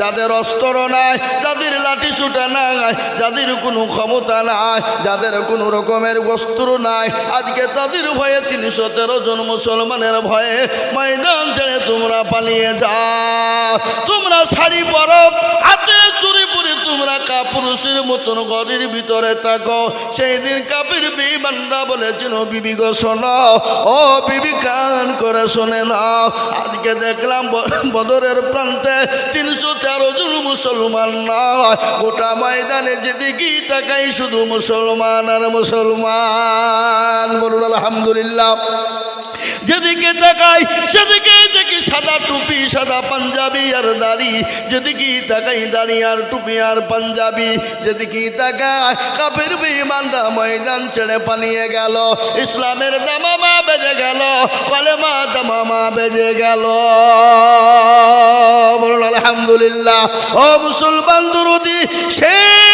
যাদের অস্ত্র নাই, যাদের লাঠি সুটা নাই, যাদের কোনো ক্ষমতা নাই, যাদের কোনো রকমের বস্ত্র নাই, আজকে তাদের ভয়ে তিনশো তেরো জন মুসলমানের ভয়ে ময়দান ছেড়ে তোমরা পালিয়ে যাও। তোমরা শাড়ি পরো, হাতে পরে তোমরা কাপুরুষের মতন ঘরের ভিতরে থাকো সেই দিন কাপের বিমানরা বলেছিল, বিবি গো, শোনো। ও বিবি, কান করে শোনে নাও। আজকে দেখলাম বদরের প্রান্তে তিনশো তেরো জন মুসলমান নয়। গোটা ময়দানে যেদিকেই তাকাই শুধু মুসলমান আর মুসলমান। বলুন, আলহামদুলিল্লাহ। যেদিকে তাকাই সেদিকে দেখি সাদা টুপি, সাদা পাঞ্জাবি আর দাড়ি, যেদিকে তাকাই দাড়ি আর টুপি আর পাঞ্জাবি, যেদিকে তাকাই কাপের বিমানটা ময়দান ছেড়ে পালিয়ে গেল। ইসলামের দামামা বেজে গেল, কলেমা দামামা বেজে গেল। বলুন, আলহামদুলিল্লাহ। ও মুসলমান দুরুদি সেই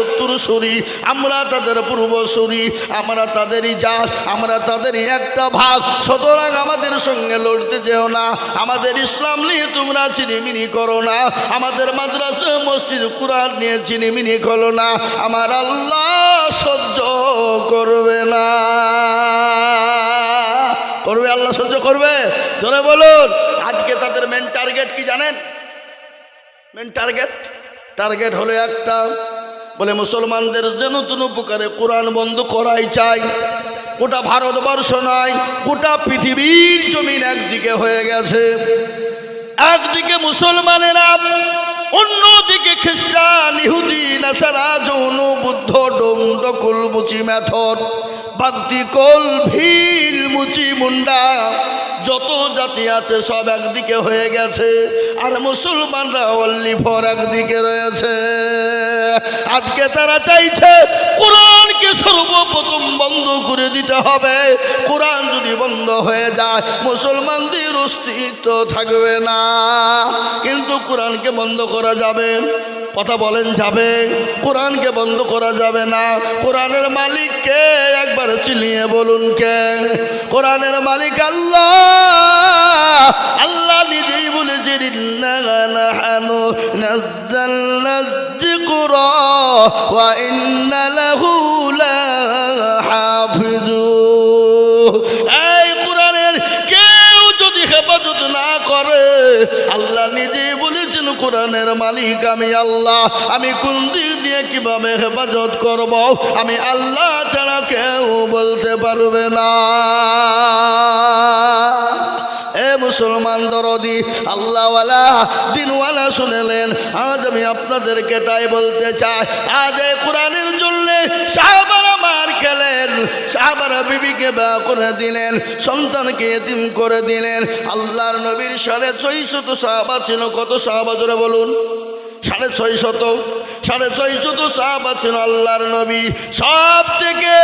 উত্তরসূরি, আমরা তাদের পূর্বসূরি, আমরা তাদেরই জাত, আমরা তাদেরই একটা ভাগ। সুতরাং আমাদের সঙ্গে লড়তে যেও না। আমাদের ইসলাম নিয়ে তোমরা চিনিমিনি করো না। আমাদের মাদ্রাসা, মসজিদ, কুরআন নিয়ে চিনিমিনি করো না। আমার আল্লাহ সহ্য করবে না। করবে আল্লাহ সহ্য করবে? ধরে বলুন। আজকে তাদের মেন টার্গেট কি জানেন? মেন টার্গেট টার্গেট হলো একটা বলে, মুসলমানদের যেন নতুন উপকারে কোরআন বন্ধ করাই চাই। গোটা ভারতবর্ষ নয়, গোটা পৃথিবীর জমিন একদিকে হয়ে গেছে। একদিকে মুসলমানেরা অন্যদিকে খ্রিস্টান, ইহুদি, নাসারা, যৌন, বুদ্ধ, ডোম দকুল মুচি মেথর বাগতি কল, ভিল, মুচি, মুন্ডা, যত জাতি আছে সব একদিকে হয়ে গেছে, আর মুসলমানরা অল্লি ফর একদিকে রয়েছে। আজকে তারা চাইছে সর্বপ্রথম বন্ধ করে দিতে হবে। কোরআন যদি বন্ধ হয়ে যায়, মুসলমানদের অস্তিত্ব থাকবে না। কিন্তু কোরআনকে বন্ধ করা যাবে কথা বলেন যাবে। কোরআনকে বন্ধ করা যাবে না। কোরআনের মালিককে একবার চিনিয়ে বলুন কে? কোরআনের মালিক আল্লাহ। আল্লাহ নিজেই বলেছেন কেউ যদি হেফাজত না করে, আল্লাহ নিজেই কোরআনের মালিক আমি আল্লাহ। আমি কোন দিক দিয়ে কীভাবে হেফাজত করব? আমি আল্লাহ ছাড়া কেউ বলতে পারবে না। এ মুসলমান দরদি, আল্লাহওয়ালা দিনওয়ালা শুনেলেন, আজ আমি আপনাদেরকে তাই বলতে চাই, আজ এই কোরআনের জন্যে সাহাবারা বিবিকে বা করে দিলেন, সন্তানকে এতিম করে দিলেন। আল্লাহর নবীর সাড়ে ছয় শত সাহাবা ছিল, কত সাহাবা জোরে বলুন? সাড়ে ছয় শত, সাড়ে ছয় শত সাহাবা ছিল আল্লাহর নবী। সব থেকে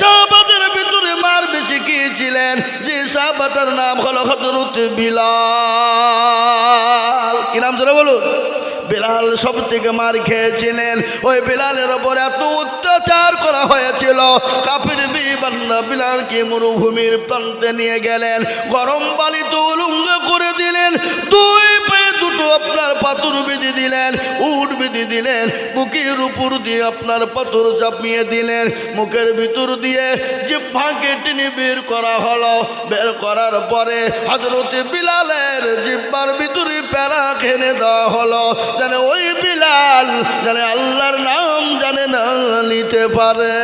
সাহাবাদের ভিতরে মার বেশি ছিলেন? যে সাহাবাটার নাম হলো হজরত বিলাল। কি নাম জোরে বলুন? বিলাল সব থেকে মার খেয়েছিলেন। ওই বিলালের ওপর এত অত্যাচার করা হয়েছিল। কাপের বিবান্না বিলালকে মরুভূমির প্রান্তে নিয়ে গেলেন। গরম বালিতে উলুঙ্গ করে দিলেন। দুই পায়ে দুটো আপনার পাথর বেঁধে দিলেন। উট বেঁধে দিলেন। বুকের উপর দিয়ে আপনার পাথর চাপিয়ে দিলেন। মুখের ভিতর দিয়ে যে ফাঁকে টেনে বের করা হলো, বের করার পরে হজরতে বিলালের জিব্বার ভিতরে প্যারা খেনে দেওয়া হলো। যেন ওই বিলাল যেন আল্লাহর নাম জানে না নিতে পারে।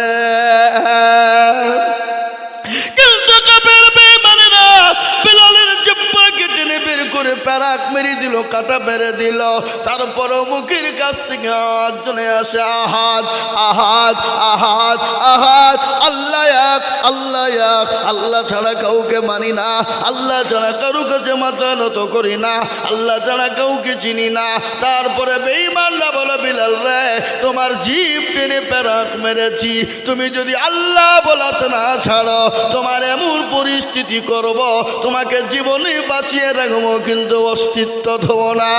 করে প্যারাক মেরে দিল, কাটা মেরে দিল। তারপরও মুখের কাছ থেকে আওয়াজ চলে আসে, আহাত আহাত আহাত আহাত। আল্লাহ এক আল্লাহ এক। আল্লাহ ছাড়া কাউকে মানি না। আল্লাহ ছাড়া কারু কাছে মাথা নত করি না। আল্লাহ ছাড়া কাউকে চিনি না। তারপরে বেঈমানরা বলো, বিলাল রে, তোমার জীব টেনে প্যারাক মেরেছি। তুমি যদি আল্লাহ বলাছে না, ছাড়ো। তোমার এমন পরিস্থিতি করব। তোমাকে জীবনে বাঁচিয়ে রাখব কিন্তু অস্তিত্ব ধোব না।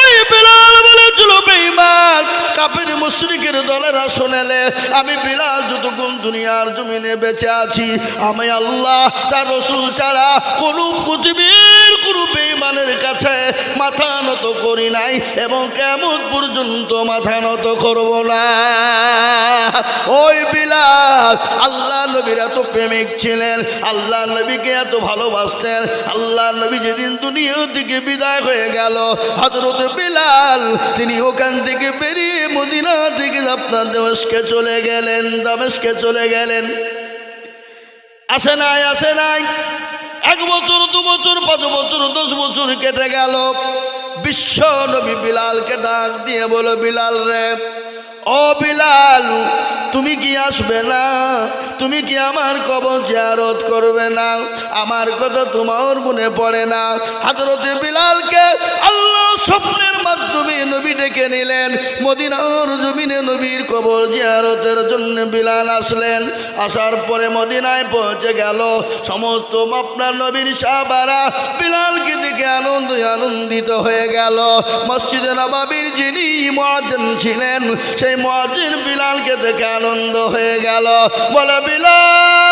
ওই বিলাল আমি বিলাল যতক্ষণ দুনিয়ার জমিনে বেঁচে আছি, আমি আল্লাহ, তার রসুল ছাড়া কোনো পৃথিবীর কোনো বেইমানের কাছে মাথা নত করি নাই এবং কেমন পর্যন্ত মাথা নত করব না। ওই বিলাল, আল্লাহ এত প্রেমিক ছিলেন, আল্লাহ নবীকে এত ভালোবাসতেন, আল্লাহ নবী যেদিন দুনিয়া থেকে বিদায় হয়ে গেল হজরত বিলাল তিনি ওখান থেকে বেরিয়ে মদিনা থেকে আপনার দেমস্কে চলে গেলেন, দামেশকে চলে গেলেন। আসে নাই আসে নাই। এক বছর, দু বছর, পাঁচ বছর, দশ বছর কেটে গেল। বিশ্ব নবী বিলালকে ডাক দিয়ে বলো, বিলাল রে, ও বিলাল, তুমি কি আসবে না? তুমি কি আমার কবর জিয়ারত করবে না? আমার কথা তোমার মনে পড়ে না। হাজরতে বিলালকে আল্লাহ স্বপ্নের মাধ্যমে নবী ডেকে নিলেন। মদিনার জমিনে নবীর কবর জিয়ারতের জন্য বিলাল আসলেন। আসার পরে মদিনায় পৌঁছে গেল। সমস্ত আপনার নবীর সাহাবারা বিলালকে দেখে আনন্দ, আনন্দিত হয়ে গেল। মসজিদে নবাবির যিনি মহাজন ছিলেন, সেই মহাজিন বিলালকে দেখে আনন্দ হয়ে গেল। বলে, বিলাল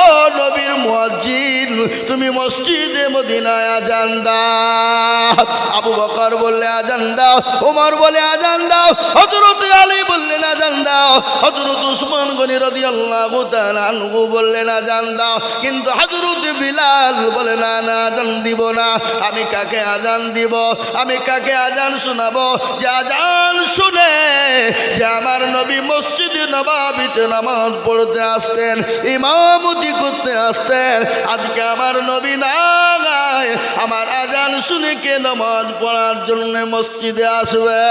ও নবীর মসজিদ তুমি মসজিদে মদিনায় আজান দাও। আবু বকর বললে আজান দাও ওমর বলে আজান দাও। হজরত হজরত উসমান গনি রদি আল্লাহ আনহু বললেন আজান দাও। কিন্তু হজরত বিলাল বলে, না না, আজান দিব না। আমি কাকে আজান দিব? আমি কাকে আজান শোনাবো? যে আজান শুনে যে আমার নবী মসজিদে নবাবিতে নামাজ পড়তে আসতেন, ইমামতি করতে আসতেন, আজকে আমার নবী না গায়, আমার আজান শুনে কে নামাজ পড়ার জন্য মসজিদে আসবে?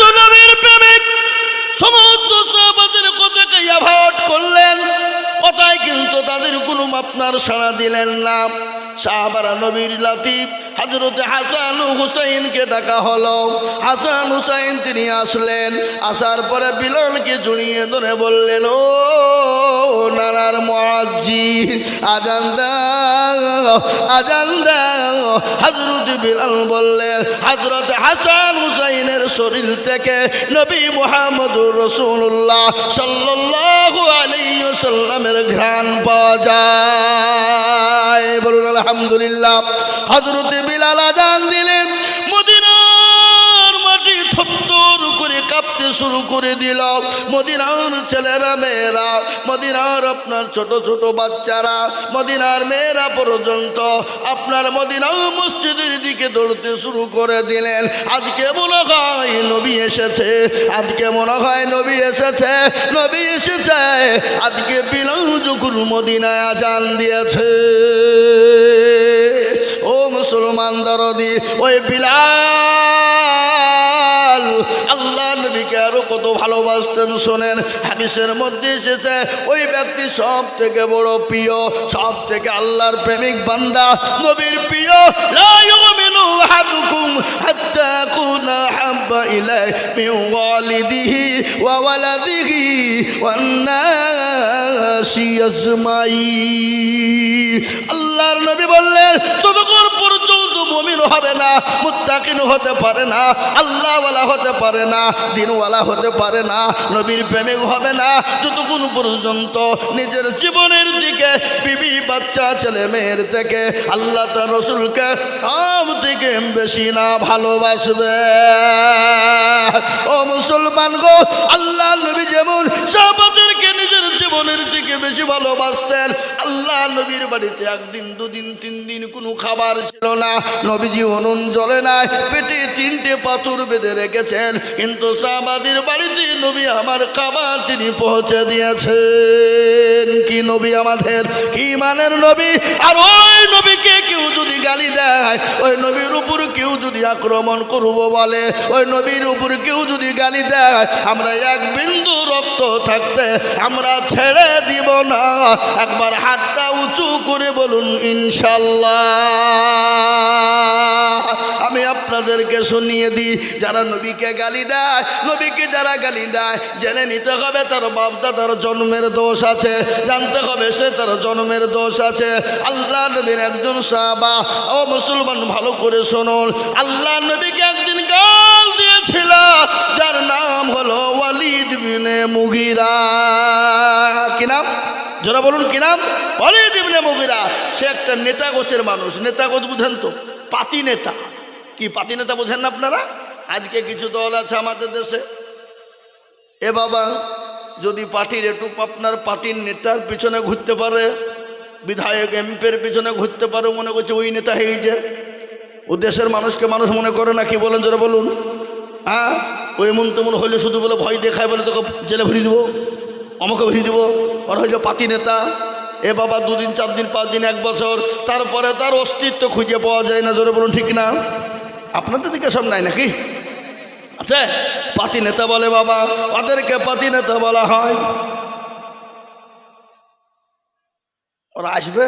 নবীর প্রেমিক। সমস্ত সাহাবাদের কথাকে অ্যাভয়েড করলেন। কথায় কিন্তু তাদের কোনো আপনার সাড়া দিলেন না। সাহাবারা নবীর লাতিফ হজরত হাসান হুসাইনকে ডাকা হলো। হাসান, হুসাইন তিনি আসলেন। আসার পরে বিলালকে জড়িয়ে ধরে বললেন, ও নানার মহাজি আজান দাও, আজান হজরত বিলাল বললেন হজরত হাসান হুসাইনের শরীর থেকে নবী মোহাম্মদুর রসুল্লাহ সাল্লাল্লাহু আলাইহি সাল্লামের ঘ্রাণ পাওয়া যায়। বলুন, আলহামদুলিল্লাহ। হজরত বিলাল আজান দিলেন। মদিনার মাটি থপ্তর করে কাঁপতে শুরু করে দিল। মদিনার ছেলেরা, মেয়েরা, মদিনার আপনার ছোট ছোট বাচ্চারা, মদিনার মেয়েরা পর্যন্ত আপনার মদিনা মসজিদের দিকে দৌড়তে শুরু করে দিলেন। আজকে মনে হয় নবী এসেছে, আজকে মনে হয় নবী এসেছে নবী এসেছে। আজকে বিলাল যখন মদিনায় আজান দিয়েছে। মুসলমান দরদি, ওই বিলাল, আল্লাহ নবীকে আরও কত ভালোবাসতেন, শোনেন, হাদিসের মধ্যে এসেছে, ওই ব্যক্তি সব থেকে বড় প্রিয় সব থেকে আল্লাহর প্রেমিক বান্দা, নবীর প্রিয় আল্লাহর নবী বললেন মুমিন হবে না, মুত্তাকিন হতে পারে না, আল্লাহওয়ালা হতে পারে না, দিনওয়ালা হতে পারে না, নবীর প্রেমিক হবে না। যতক্ষণ পর্যন্ত নিজের জীবনের দিকে বিবি বাচ্চা, ছেলে মেয়ের থেকে আল্লাহ তার রসুলকে সব থেকে বেশি না ভালোবাসবে। ও মুসলমান গো আল্লাহ নবী যেমন সাহাবাদেরকে নিজের জীবনের দিকে বেশি ভালোবাসতেন। আল্লাহ নবীর বাড়িতে একদিন, দুদিন তিন দিন কোনো খাবার ছিল না। নবীজি অনুন জলে নাই, পেটে তিনটে পাথর বেঁধে রেখেছেন। কিন্তু সাহাবাদের বাড়িতে নবী আমার খাবার তিনি পৌঁছে দিয়েছেন। কি নবী আমাদের? কি মানের নবী? আর ওই যদি গালি দেয়। ওই নবীর উপর কেউ যদি আক্রমণ করব বলে, ওই নবীর উপর কেউ যদি গালি দেয়, আমরা এক বিন্দু রক্ত থাকতে আমরা ছেড়ে দিব না। একবার হাতটা উঁচু করে বলুন, ইনশাল্লাহ। আমি আপনাদেরকে শুনিয়ে দিই, যারা নবীকে গালি দেয়, নবীকে যারা গালি দেয়, জেনে নিতে হবে তার বাপ দাদার জন্মের দোষ আছে, জানতে হবে সে তার জন্মের দোষ আছে। আল্লাহ নবীর একজন সাহাবা ও মুসলমান, ভালো করে শুনুন। আল্লাহ নবীকে একদিন গাল দিয়েছিল, যার নাম হলো ওয়ালিদ বিনে মুগিরা। কি নাম? যারা বলুন, কি নাম? ওয়ালিদ ইবনে মুগিরা। সে একটা নেতা গোছের মানুষ। নেতা গোছ বুঝেন তো? পাতি নেতা। কি পাতি নেতা বোঝেন না আপনারা? আজকে কিছু দল আছে আমাদের দেশে। এ বাবা, যদি পার্টির একটু আপনার পার্টির নেতার পিছনে ঘুরতে পারে বিধায়ক এমপির পিছনে ঘুরতে পারো মনে করছে ওই নেতা হয়ে গেছে ও দেশের মানুষকে মানুষ মনে করে না, কি বলেন যারা বলুন। হ্যাঁ? ওই এমন তেমন হইলে শুধু বলে ভয় দেখায় বলে তোকে জেলে ভরিয়ে দেবো, আমাকে ভরিয়ে দেবো। ওরা হইল পাতি নেতা। এ বাবা দুদিন, চার দিন, পাঁচ দিন, এক বছর। তারপরে তার অস্তিত্ব খুঁজে পাওয়া যায় না জোরে বলুন, ঠিক না? আপনাদের দিকে সব নাই নাকি? আছে? পাতি নেতা বলে বাবা, ওদেরকে পাতি নেতা বলা হয়। ওরা আসবে?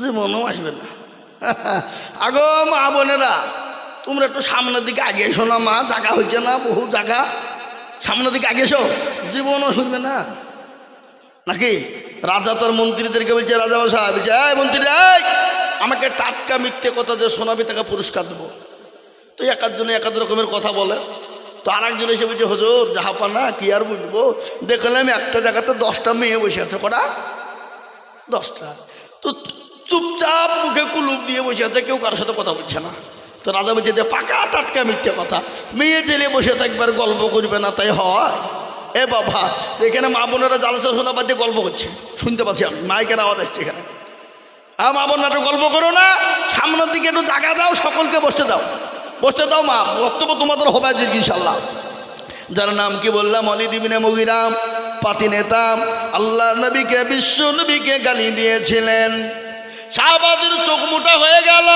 জীবনও আসবে না। আগো মা বোনেরা, তোমরা একটু সামনের দিকে আগে এসো না মা জায়গা হচ্ছে না, বহু জায়গা সামনের দিকে আগে এসো, জীবনও শুনবে না। নাকি? রাজা তার মন্ত্রীদেরকে বলছে রাজা বাসা বলছে, এই মন্ত্রী আমাকে টাটকা মিথ্যে কথা যে শোনাবি, তাকে পুরস্কার দেবো। তো এক একজনে এক রকমের কথা বলে। তো আর একজন এসে বলছে, হজুর যাহাপা না কি আর বুঝব? দেখলাম একটা জায়গাতে দশটা মেয়ে বসে আছে, কটা? দশটা। তো চুপচাপ মুখে কুলুপ দিয়ে বসে আছে, কেউ কারোর সাথে কথা বলছে না। তো রাজা বলছে যে পাকা টাটকা মিথ্যে কথা। মেয়ে জেলে বসে থাকবার গল্প করবে না, তাই হয়? এ বাবা, তো এখানে মা বোনেরা জালসা শোনা বাদ দিয়ে গল্প করছে। শুনতে পাচ্ছি আমি, মাইকের আওয়াজ আসছে এখানে। আর মা বোন একটু গল্প করো না, সামনের দিকে একটু জায়গা দাও, সকলকে বসতে দাও। বসতে দাও মা, বক্তব্য তোমাদের হবে ইনশাল্লাহ যার নাম কি বললাম? অলি দিবিনে মগিরাম। পাতি নেতা আল্লাহ নবীকে, বিশ্ব নবীকে গালি দিয়েছিলেন। শাহবাদের চোখ মোটা হয়ে গেল।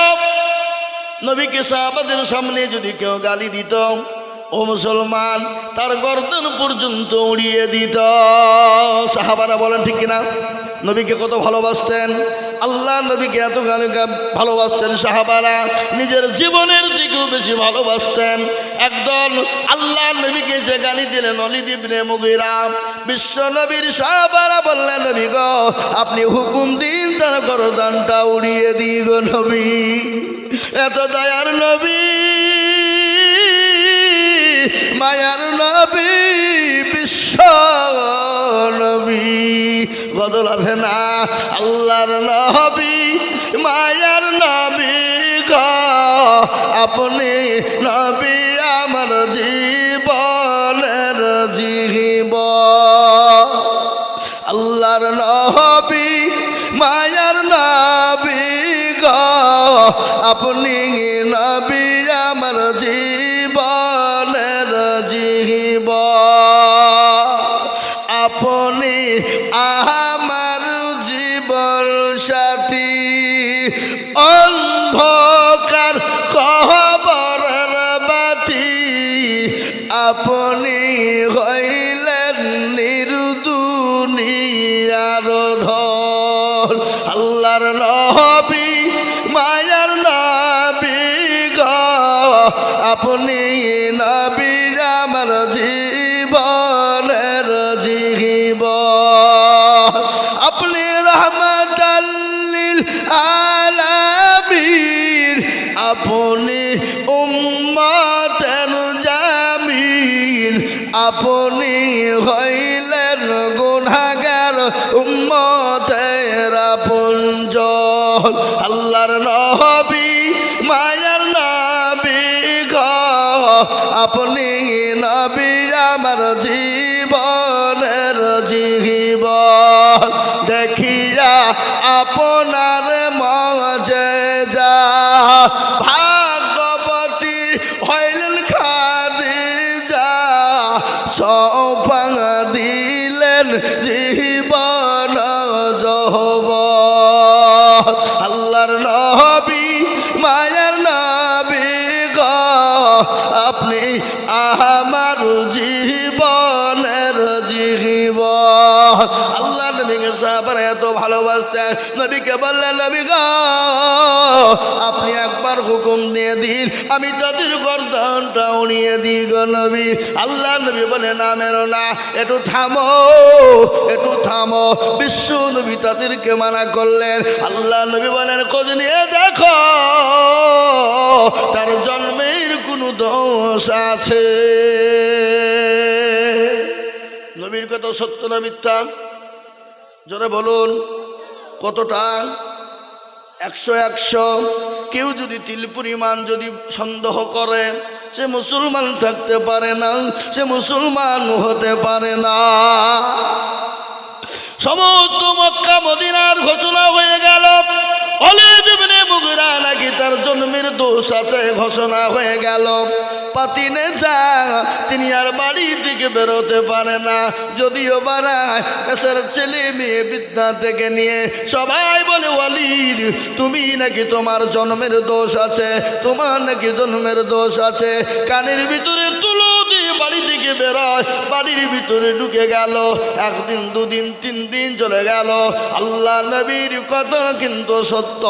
নবীকে শাহবাদের সামনে যদি কেউ গালি দিত, ও মুসলমান, তার গর্দন পর্যন্ত উড়িয়ে দিত। সাহাবারা বলেন, ঠিক কিনা? নবীকে কত ভালোবাসতেন। আল্লাহ নবীকে এত ভালোবাসতেন সাহাবারা। নিজের জীবনের দিকেও বেশি ভালোবাসতেন। একদল আল্লাহ নবীকে যে গালি দিলেন অলিদিবনে মুগিরা, বিশ্ব নবীর সাহাবারা বললেন, নবী গো, আপনি হুকুম দিন, তার গরদানটা উড়িয়ে দিই গো নবী। এত দয়ার নবী, মায়ার নবী, বিশ্ব নবী। বদল আছে না, আল্লাহর নবী, মায়ার নবী গ। আপনি নবী জীবনের জীব আল্লাহর নহবি মায়ার নবী গ। আপনি নবী আমার জীবনের আল্লাহর নবী, মায়ার নবী গ। আপনি নবী আমার জীবনের জীব আপনি রহমতাল্লিল আলামিন। আপনি উম্মতের জামিন। আপনি হইলেন গুনাগার উম্মতের পুঞ্জ আল্লাহর নবী মায়ার নবী গ। আপনি নবী আমার জীবনের জীব দেখিয়া আপনার মজে যা। আল্লাহ নবীকে সাহাবারা এত ভালোবাসতেন। নবীকে বললেন, নবী গো, আপনি একবার হুকুম দিয়ে দিন। আমি তাদের গর্দানটা উড়িয়ে দিই গো নবী। আল্লাহ নবী বলে, না, মেরো না, একটু থামো একটু থামো। বিশ্ব নবী তাদেরকে মানা করলেন। আল্লাহ নবী বলেন, খোঁজ নিয়ে দেখো, তার জন্মের কোনো দোষ আছে। নবীর কথা সত্য না মিথ্যা? জোরে বলুন, কতটা? একশো একশো। কেউ যদি তিল পরিমাণ যদি সন্দেহ করে, সে মুসলমান থাকতে পারে না, সে মুসলমান হতে পারে না। সমস্ত মক্কা, মদিনার ঘোষণা হয়ে গেল। ইবনে মুগিরা নাকি তার জন্মের দোষ আছে, ঘোষণা হয়ে গেল। পাতি নেতা তিনি আর বাড়ি থেকে বেরোতে পারে না। যদিও বাড়ায় দেশের ছেলে মেয়ে বিদ্যা থেকে নিয়ে সবাই বলে, ওয়ালিদ, তুমি নাকি তোমার জন্মের দোষ আছে, তোমার নাকি জন্মের দোষ আছে। কানের ভিতরে বেরোয়, বাড়ির ভিতরে ঢুকে গেল। একদিন, দুদিন, তিন দিন চলে গেল। আল্লাহ নবীর কথা কিন্তু সত্য,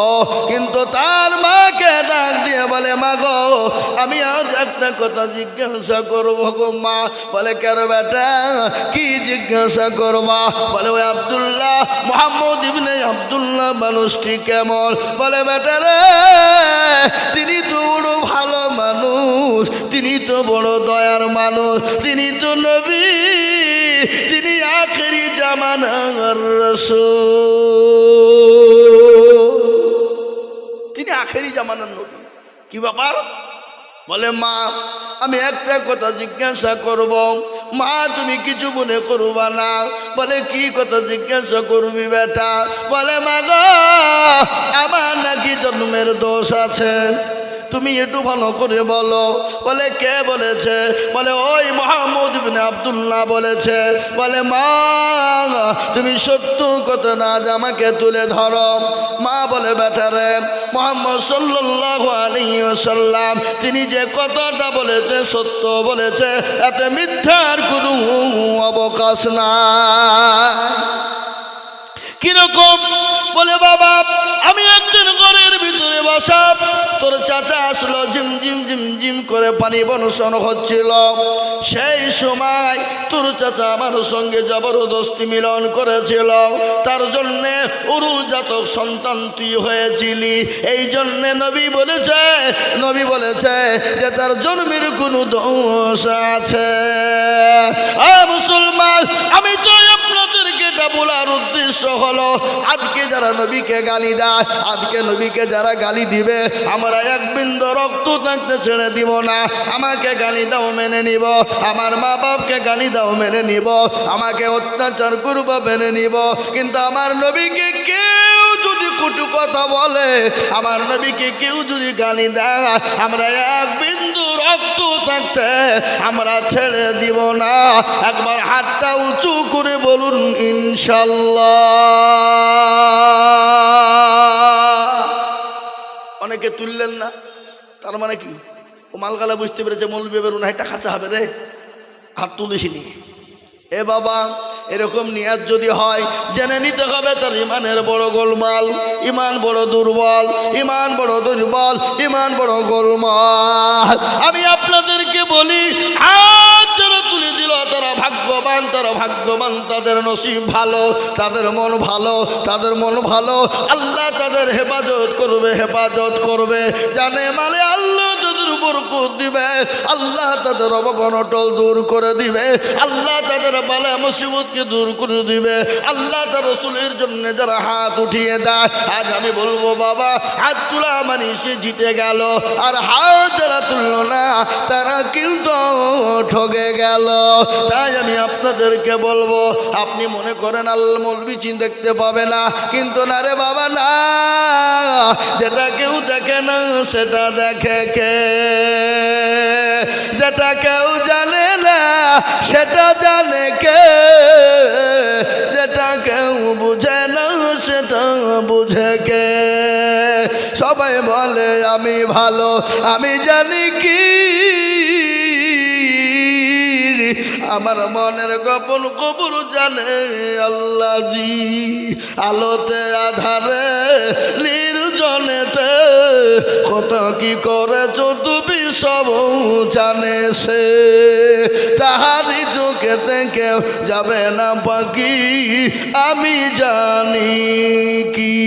কিন্তু তার মাকে ডাক দিয়ে বলে, মা গো, আমি আজ একটা কথা জিজ্ঞাসা করব গো মা। বলে, কেন বেটা, কি জিজ্ঞাসা করবা? বলে, ওই আবদুল্লাহ, মোহাম্মদ ইবনে আবদুল্লাহ মানুষটি কেমন? বলে, বেটা রে, তিনি তো বড় ভালো মানুষ, তিনি তো বড় দয়ার মানুষ তিনি তো নবী, তিনি আখেরি জামানার রসূল। তিনি আখেরি জামানার নবী। কি ব্যাপার? বলে, মা, আমি একটা কথা জিজ্ঞাসা করব। মা, তুমি কিছু মনে করবা না? বলে, কি কথা জিজ্ঞাসা করবি বেটা? বলে, মা গো, আমার নাকি জন্মের দোষ আছে। তুমি একটু ভালো করে বলো। বলে, কে বলেছে? বলে, ওই মোহাম্মদ আব্দুল্লাহ বলেছে। বলে, মা, তুমি সত্য কত না আমাকে তুলে ধরো। মা বলে, বেটারে, মোহাম্মদ সাল্লাল্লাহু আলাইহি ওয়াসাল্লাম, তিনি যে কথাটা বলেছে, সত্য বলেছে, এতে মিথ্যার কোনো অবকাশ না কীরকম? বলে, বাবা, আমি একদিন ঘরের ভিতরে বসা। তোর চাচা আসলো, ঝিম ঝিম ঝিম ঝিম করে পানি বনশন হচ্ছিল। সেই সময় তোর চাচা আমার সঙ্গে জবরদস্তি মিলন করেছিল। তার জন্যে উরুজাতক সন্তান তুই হয়েছিলি। এই জন্যে নবী বলেছে নবী বলেছে যে তার জন্মের কোনো দোষ আছে। মুসলমান, আমি তো এটা বলার উদ্দেশ্য হলো, আজকে যারা নবীকে গালি দেয়, আজকে নবীকে যারা গালি দিবে, আমরা এক বিন্দু রক্ত থাকতে ছেড়ে দিব না। আমাকে গালি দাও, মেনে নিব। আমার মা বাপকে গালি দাও, মেনে নিব। আমাকে অত্যাচার করব, মেনে নিব। কিন্তু আমার নবীকে কেউ যদি কুটু কথা বলে, আমার নবীকে কেউ যদি গালি দেয়, আমরা এক বিন্দু থাকতে আমরা ছেড়ে দিব না। একবার হাতটা উঁচু করে বলুন, ইনশাল্লাহ। অনেকে তুললেন না। তার মানে কি? ও মালগালা বুঝতে পেরেছে, মৌলবি এবার উনাইটা খাঁচা হবে রে। হাত তুলিসিনি। এ বাবা এরকম নিয়াজ যদি হয়, জেনে নিতে হবে তার ইমানের বড় গোলমাল, ইমান বড় দুর্বল, ইমান বড় দুর্বল, ইমান বড় গোলমাল। আমি আপনাদেরকে বলি হাত যারা তুলে দিল, তারা ভাগ্যবান তারা ভাগ্যবান, তাদের নসিব ভালো, তাদের মন ভালো, তাদের মন ভালো, আল্লাহ তাদের হেফাজত করবে হেফাজত করবে। জানে মানে আল্লাহ দিবে, আল্লাহ তাদের অবগণটল দূর করে দিবে, আল্লাহ তাদের বালা মুসিবতকে দূর করে দিবে, আল্লাহ তার রসুলের জন্য যারা হাত উঠিয়ে দেয়, আজ আমি বলব, বাবা, হাত তোলা মানে সে জিতে গেল, আর হাত যারা তুলল না, তারা কিন্তু ঠগে গেল। তাই আমি আপনাদেরকে বলব, আপনি মনে করেন আল্লাহ মলবি দেখতে পাবে না, কিন্তু না রে বাবা, না। যেটা কেউ দেখে না, সেটা দেখে কে? যেটা কেউ জানে না, সেটা জানে কে? যেটা কেউ বুঝে না, সেটা বুঝে কে? সবাই বলে, আমি ভালো, আমি জানি কি। আমার মনের গোপন কবুর জানে আল্লাহ জি আলোতে, আধারে, নির্জনেতে। কত কি করেছ তুমি সব জানে সে। তাহারি চোখেতে কেউ যাবে না পাখি, আমি জানি কি।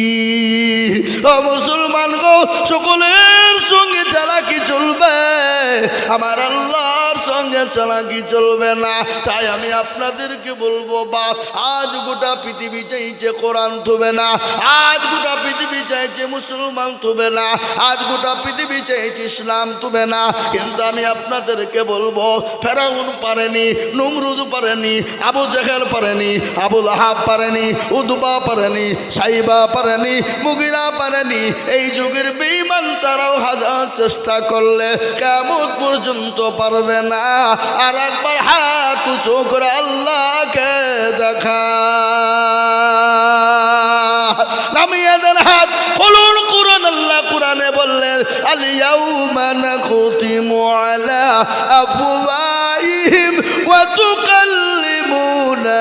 মুসলমান গো, সকলের সঙ্গে যারা কি চলবে? আমার আল্লাহর সঙ্গে চালাকি চলবে না? তাই আমি আপনাদেরকে বলব, বা আজ গোটা পৃথিবী চাইছে কোরআন থুবে না, আজ গোটা পৃথিবী চাইছে মুসলমান থুবে না, আজ গোটা পৃথিবী চাইছে ইসলাম থবে না। কিন্তু আমি আপনাদেরকে বলব, ফেরাউন পারেনি, নুমরুদ পারেনি, আবু জেহেল পারেনি আবুল আহাব পারেনি, উদবা পারেনি, সাইবা পারেনি, মুগিরা পারেনি। এই যুগের বেইমান তারাও হাজার চেষ্টা করলে কেমন পর্যন্ত পারবে না? আর একবার হাত উঁচু করে আল্লাহকে দেখা। নামিয়ে দেন হাত। বলুন, কোরআন আল্লাহ কোরআনে বললেন আলিয়াউমা নাখতিমু আলা আফওয়াহিম ওয়া তুকাল্লিমুনা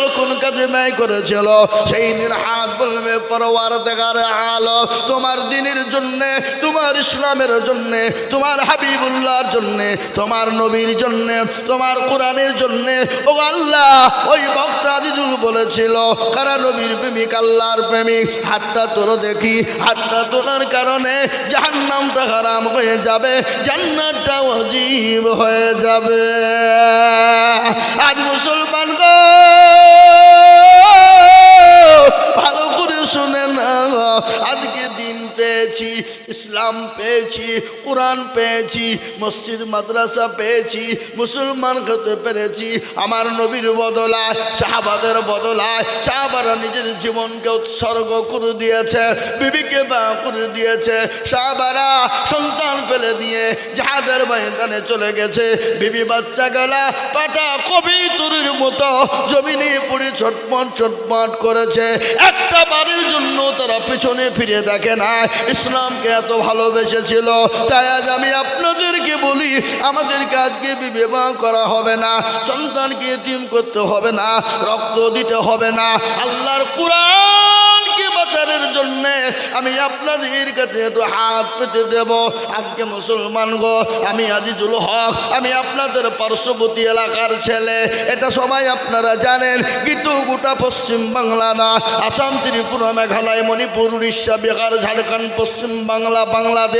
বল কোন কাজে ব্যয় করেছিল? সেই দিন হাত বলবে পরওয়ার দেখার আলো, তোমার দিনের জন্যে, তোমার ইসলামের জন্যে, তোমার হাবিবুল্লাহর জন্যে, তোমার নবীর জন্যে, তোমার কোরআনের জন্যে, ও আল্লাহ, ওই বক্তা দিদুল বলেছিল, কারা নবীর প্রেমিক, আল্লাহর প্রেমিক? হাতটা তোর দেখি, হাতটা তোলার কারণে জাহান্নামটা হারাম হয়ে যাবে, জান্নাতটা অজীব হয়ে যাবে। আজ মুসলমান গো শুনে না আজকে দিন পেয়েছি ইসলাম পেয়েছি, কোরআন পেয়েছি, মসজিদ, মাদ্রাসা পেয়েছি, মুসলমান হতে পেরেছি। আমার নবীর বদলায় শাহবাদের বদলায় শাহবারা নিজের জীবনকে উৎসর্গ করে দিয়েছে, বিবিকে বা করে দিয়েছে। শাহবারা সন্তান ফেলে দিয়ে যাহাদের ময়দানে চলে গেছে। বিবি বাচ্চা গেলা পাটা কবি তুরির মতো জমিনে পড়ে ছটপট ছটপট করেছে। একটা বাড়ির জন্য তারা পিছনে ফিরে দেখে না, ইসলামকে এত ভালোবেসেছিল, তাই আজ আমি আপনাদেরকে বলি, আমাদের কাজকে বিবাহ করা হবে না, সন্তানকে এতিম করতে হবে না, রক্ত দিতে হবে না, আল্লাহর বাঁচানোর জন্য আমি আপনাদের কাছে একটু হাত পেতে দেব। আজকে মুসলমান গো, আমি আজিজুল হক, আমি আপনাদের পার্শ্ববর্তী এলাকার ছেলে। এটা সবাই আপনারা জানেন, কিন্তু গোটা পশ্চিম বাংলা না। আসাম, ত্রিপুরা, মেঘালয়, মণিপুর, উড়িষ্যা, বিহার, ঝাড়খণ্ড, পশ্চিম বাংলা, বাংলাদেশ।